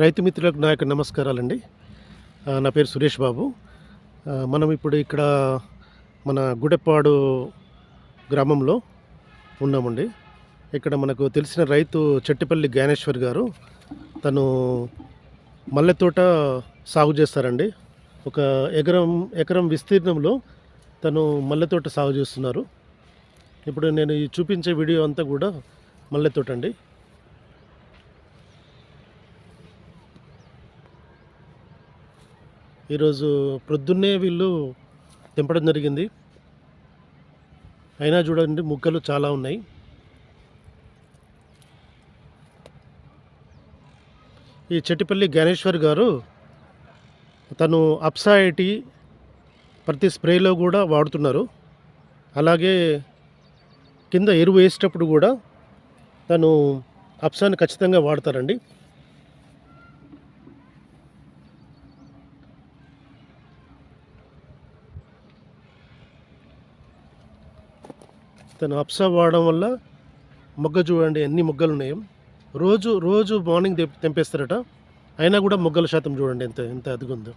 రైతు మిత్రులకు నా యొక్క నమస్కారాలండి. నా పేరు సురేష్ బాబు. మనం ఇప్పుడు ఇక్కడ మన గుడెప్పాడు గ్రామంలో ఉన్నామండి. ఇక్కడ మనకు తెలిసిన రైతు చెట్టిపల్లి జ్ఞానేశ్వర్ గారు తను మల్లె తోట సాగు చేస్తారండి. ఒక ఎకరం ఎకరం విస్తీర్ణంలో తను మల్లె తోట సాగు చేస్తున్నారు. ఇప్పుడు నేను ఈ చూపించే వీడియో అంతా కూడా మల్లె తోట అండి ఈరోజు ప్రొద్దున్నే వీళ్ళు తెంపడం జరిగింది. అయినా చూడండి ముక్కలు చాలా ఉన్నాయి. ఈ చెట్టిపల్లి జ్ఞానేశ్వర్ గారు తను అప్సా ఐటీ ప్రతి స్ప్రేలో కూడా వాడుతున్నారు. అలాగే కింద ఎరువు వేసేటప్పుడు కూడా తను అప్సాని ఖచ్చితంగా వాడతారండి. తను అప్సా వాడడం వల్ల మొగ్గ చూడండి ఎన్ని మొగ్గలు ఉన్నాయో రోజు రోజు మార్నింగ్ తెంపేస్తారట. అయినా కూడా మొగ్గల శాతం చూడండి ఎంత ఎంత అదిగుందో.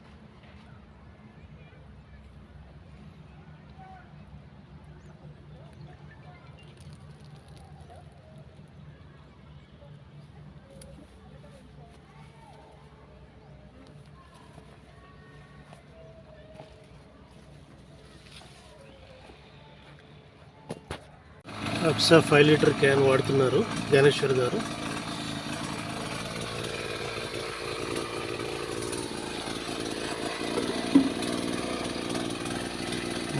అప్సా ఫైవ్ లీటర్ క్యాన్ వాడుతున్నారు. జ్ఞానేశ్వర్ గారు.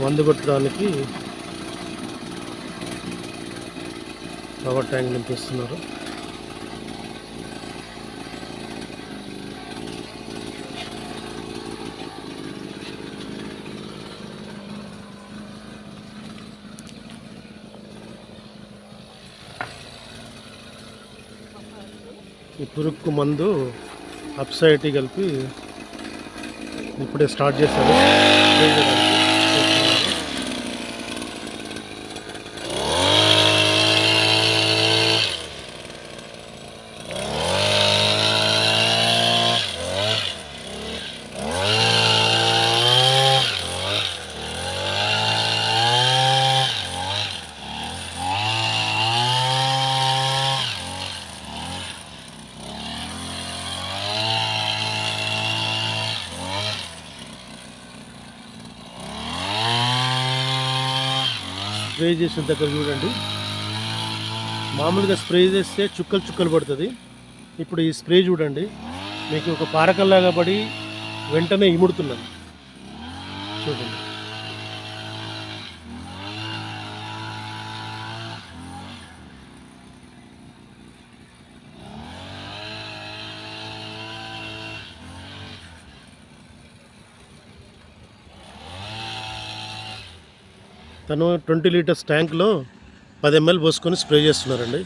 మందు కొట్టడానికి పవర్ ట్యాంక్ నింపిస్తున్నారు ఈ పురుక్కు మందు అప్సైటీ కలిపి ఇప్పుడే స్టార్ట్ చేశారు స్ప్రే చేయడానికి చేస్తున్నారు. స్ప్రే చేసిన దగ్గర చూడండి. మామూలుగా స్ప్రే చేస్తే చుక్కలు చుక్కలు పడుతుంది. ఇప్పుడు ఈ స్ప్రే చూడండి. మీకు ఒక పారకల్లాగా పడి వెంటనే ఇముడుతున్నాను చూడండి. తను ట్వంటీ లీటర్స్ ట్యాంక్లో పది ఎంఎల్ పోసుకొని స్ప్రే చేస్తున్నారండి.